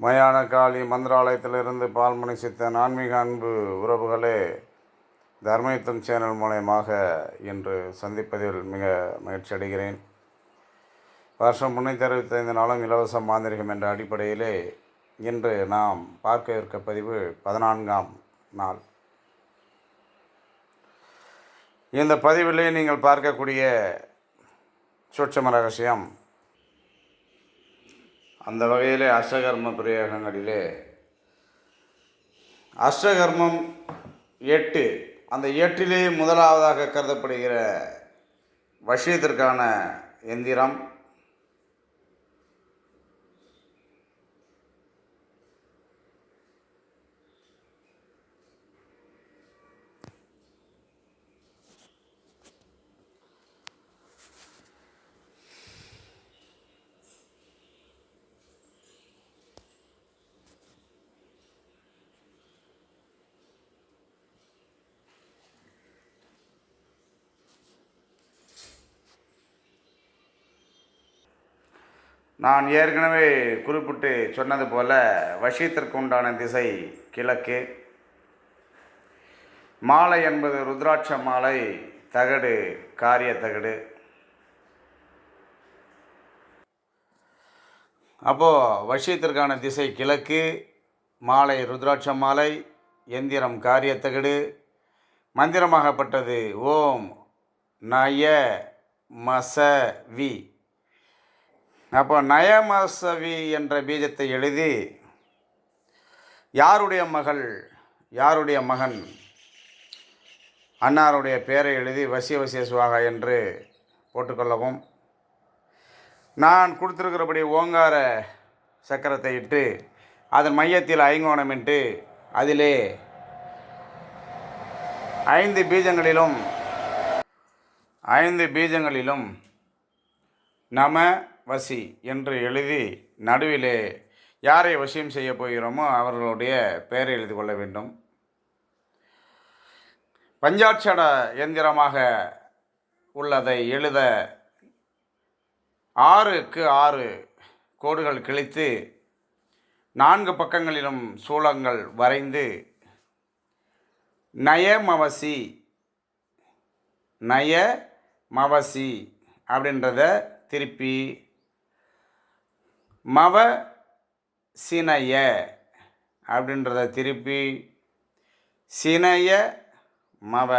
மயான காளி மந்திராலயத்திலிருந்து பால்மணி சித்தன் ஆன்மீக அன்பு உறவுகளே தர்மயுத்தம் சேனல் மூலயமாக இன்று சந்திப்பதில் மிக மகிழ்ச்சி அடைகிறேன். வருஷம் முன்னூற்றி அறுபத்தைந்து நாளும் இலவச மாந்திரிகம் என்ற அடிப்படையிலே இன்று நாம் பார்க்க இருக்க பதிவு பதினான்காம் நாள். இந்த பதிவிலே நீங்கள் பார்க்கக்கூடிய சூட்சம ரகசியம் அந்த வகையிலே அஷ்டகர்ம பிரயோகங்களிலே அஷ்டகர்மம் எட்டு அந்த எட்டிலே முதலாவதாக கருதப்படுகிற வசியத்திற்கான எந்திரம். நான் ஏற்கனவே குறிப்பிட்டு சொன்னது போல வசியத்திற்கு உண்டான திசை கிழக்கு. மாலை என்பது ருத்ராட்ச மாலை தகடு காரிய தகடு. அப்போது வசியத்திற்கான திசை கிழக்கு மாலை ருத்ராட்ச மாலை எந்திரம் காரியத்தகடு மந்திரமாகப்பட்டது ஓம் நய மச வி. அப்போ நயமசவி என்ற பீஜத்தை எழுதி யாருடைய மகள் யாருடைய மகன்? அன்னாருடைய பெயரை எழுதி வசிய வசிய சுவாகா என்று போட்டுக்கொள்ளவும் நான் கொடுத்துருக்கிறபடி ஓங்கார சக்கரத்தை இட்டு அதன் மையத்தில் ஐங்கோணமிட்டு அதிலே ஐந்து பீஜங்களிலும் ஐந்து பீஜங்களிலும் நம வசி என்று எழுதி நடுவிலே யாரை வசியம் செய்ய போகிறோமோ அவர்களுடைய பெயரை எழுதி கொள்ள வேண்டும். பஞ்சாட்சர எந்திரமாக உள்ளதை எழுத ஆறுக்கு ஆறு கோடுகள் கிழித்து நான்கு பக்கங்களிலும் சூளங்கள் வரைந்து நயமவசி நய மவசி அப்படின்றத திருப்பி மவ சினைய அப்படின்றத திருப்பி சினைய மவ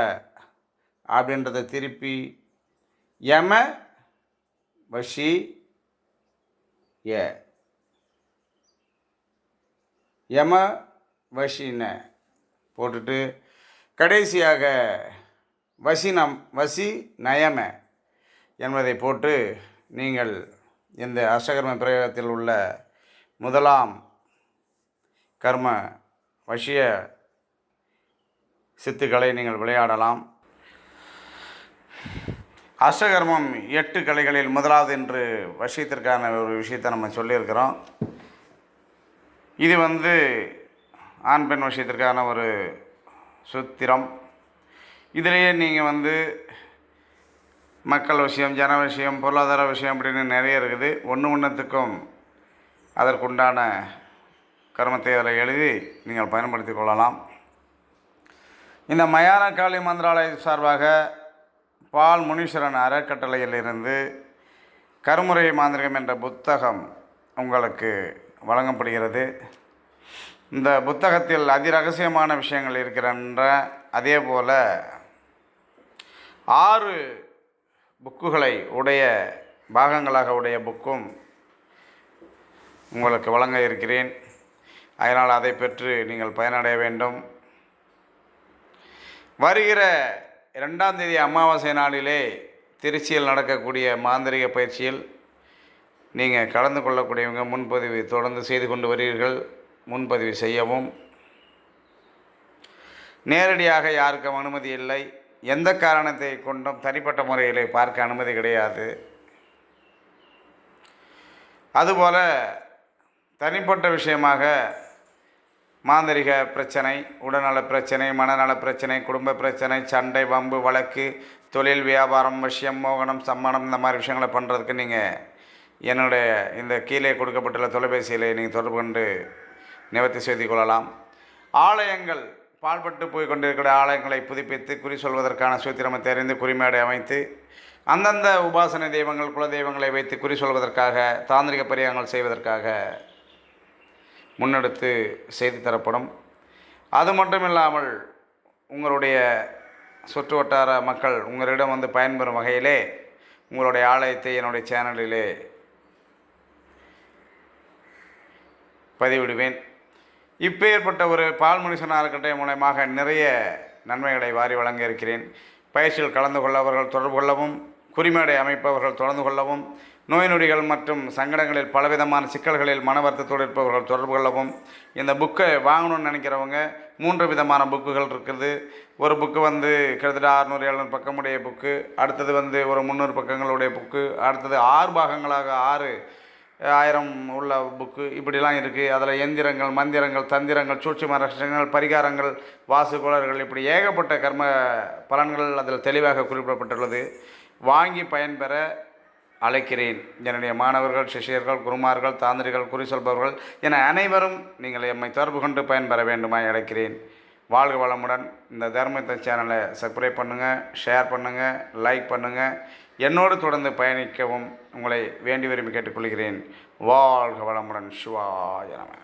அப்படின்றத திருப்பி யம வஷி ய. யம வஷின போட்டுட்டு கடைசியாக வசினம் வசி நயம என்பதை போட்டு நீங்கள் இந்த அஷ்டகர்ம பிரயோகத்தில் உள்ள முதலாம் கர்ம வசிய சித்துக்களை நீங்கள் விளையாடலாம். அஷ்டகர்மம் எட்டு கலைகளில் முதலாவது என்று வசியத்திற்கான ஒரு விஷயத்தை நம்ம சொல்லியிருக்கிறோம். இது வந்து ஆண் பெண் விஷயத்திற்கான ஒரு சுத்திரம். இதிலேயே நீங்கள் வந்து மக்கள் விஷயம் ஜன விஷயம் பொருளாதார விஷயம் அப்படின்னு நிறைய இருக்குது. ஒன்று ஒன்றுத்துக்கும் அதற்குண்டான கர்மத்தை அதில் எழுதி நீங்கள் பயன்படுத்தி கொள்ளலாம். இந்த மயான காளி மந்திராலய சார்பாக பால் முனீஸ்வரன் அறக்கட்டளையிலிருந்து கருமுறை மாந்திரிகம் என்ற புத்தகம் உங்களுக்கு வழங்கப்படுகிறது. இந்த புத்தகத்தில் அதிரகசியமான விஷயங்கள் இருக்கின்ற அதே போல் ஆறு புக்குகளை உடைய பாகங்களாக உடைய புக்கும் உங்களுக்கு வழங்க இருக்கிறேன். அதனால் அதை பெற்று நீங்கள் பயனடைய வேண்டும். வருகிற இரண்டாம் தேதி அமாவாசை நாளிலே திருச்சியில் நடக்கக்கூடிய மாந்திரிக பயிற்சியில் நீங்கள் கலந்து கொள்ளக்கூடியவங்க முன்பதிவு தொடர்ந்து செய்து கொண்டு வருவீர்கள். முன்பதிவு செய்யவும். நேரடியாக யாருக்கும் அனுமதி இல்லை. எந்த காரணத்தை கொண்டும் தனிப்பட்ட முறையில் பார்க்க அனுமதி கிடையாது. அதுபோல் தனிப்பட்ட விஷயமாக மாந்தரிக பிரச்சனை உடல்நல பிரச்சனை மனநல பிரச்சனை குடும்ப பிரச்சனை சண்டை வம்பு வழக்கு தொழில் வியாபாரம் விஷயம் மோகனம் சம்மணம் இந்த மாதிரி விஷயங்களை பண்ணுறதுக்கு நீங்கள் என்னுடைய இந்த கீழே கொடுக்கப்பட்டுள்ள தொலைபேசியில் நீங்கள் தொடர்பு கொண்டு நிவர்த்தி செய்து கொள்ளலாம். ஆலயங்கள் பாழ்பட்டு போய் கொண்டிருக்கிற ஆலயங்களை புதுப்பித்து குறி சொல்வதற்கான சூத்திரமை தெரிந்து குறிமேடை அமைத்து அந்தந்த உபாசனை தெய்வங்கள் குல தெய்வங்களை வைத்து குறி சொல்வதற்காக தாந்திரிக பரிகாரங்கள் செய்வதற்காக முன்னெடுத்து செய்து தரப்படும். அது மட்டும் இல்லாமல் உங்களுடைய சுற்று வட்டார மக்கள் உங்களிடம் வந்து பயன்பெறும் வகையிலே உங்களுடைய ஆலயத்தை என்னுடைய சேனலிலே பதிவிடுவேன். இப்போ ஏற்பட்ட ஒரு பால் மனுஷன் அறக்கட்டளை மூலயமாக நிறைய நன்மைகளை வாரி வழங்க இருக்கிறேன். பயிற்சியில் கலந்து கொள்ளவர்கள் தொடர்பு கொள்ளவும் குறிமேடை அமைப்பவர்கள் தொடர்ந்து கொள்ளவும் நோய் நொடிகள் மற்றும் சங்கடங்களில் பலவிதமான சிக்கல்களில் மன வருத்தத்தோடு இருப்பவர்கள் தொடர்பு கொள்ளவும் இந்த புக்கை வாங்கணும்னு நினைக்கிறவங்க மூன்று விதமான புக்குகள் இருக்குது. ஒரு புக்கு வந்து கிட்டத்தட்ட அறுநூறு எழுநூறு பக்கமுடைய புக்கு அடுத்தது வந்து ஒரு முந்நூறு பக்கங்களுடைய புக்கு அடுத்தது ஆறு பாகங்களாக ஆறு ஆயிரம் உள்ள புக்கு இப்படிலாம் இருக்குது அதில் எந்திரங்கள் மந்திரங்கள் தந்திரங்கள் சூட்சும ரகசியங்கள் பரிகாரங்கள் வாசுகோளர்கள் இப்படி ஏகப்பட்ட கர்ம பலன்கள் அதில் தெளிவாக குறிப்பிடப்பட்டுள்ளது. வாங்கி பயன்பெற அழைக்கிறேன். என்னுடைய மாணவர்கள் சிஷ்யர்கள் குருமார்கள் தாந்திரிகள் குறி சொல்பவர்கள் என அனைவரும் நீங்கள் எம்மை தொடர்பு கொண்டு பயன்பெற வேண்டுமாய் அழைக்கிறேன். வாழ்க வளமுடன். இந்த தர்மத்தை சேனலை சப்ஸ்கிரைப் பண்ணுங்கள் ஷேர் பண்ணுங்கள் லைக் பண்ணுங்கள் என்னோடு தொடர்ந்து பயணிக்கவும் உங்களை வேண்டி விரும்பி கேட்டுக்கொள்கிறேன். வாழ்க வளமுடன். சிவாய நம.